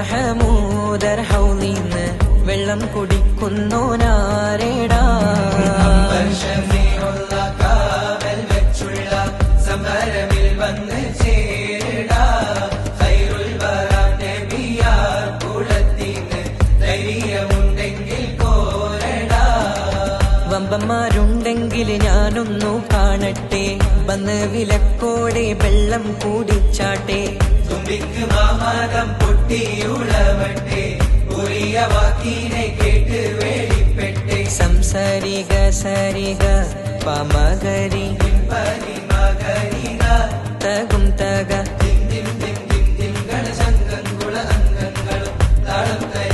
മഹമൂദർ ഹൗലിന്ന് വെള്ളം കുടിക്കുന്നോനാരേടാ സമരമിൽ ഞാനൊന്നു കാണട്ടെ വന്ന് വിലക്കോടെ വെള്ളം കൂടിച്ചാട്ടെ തുമ്പിക്ക് മാമാതം പൊട്ടിയോ மண்டபட்டே உரிய வாக்கினை கேட்டு சரிக பமகரி தகும் தக திம் திம் அங்கங்களும் தாளம் கை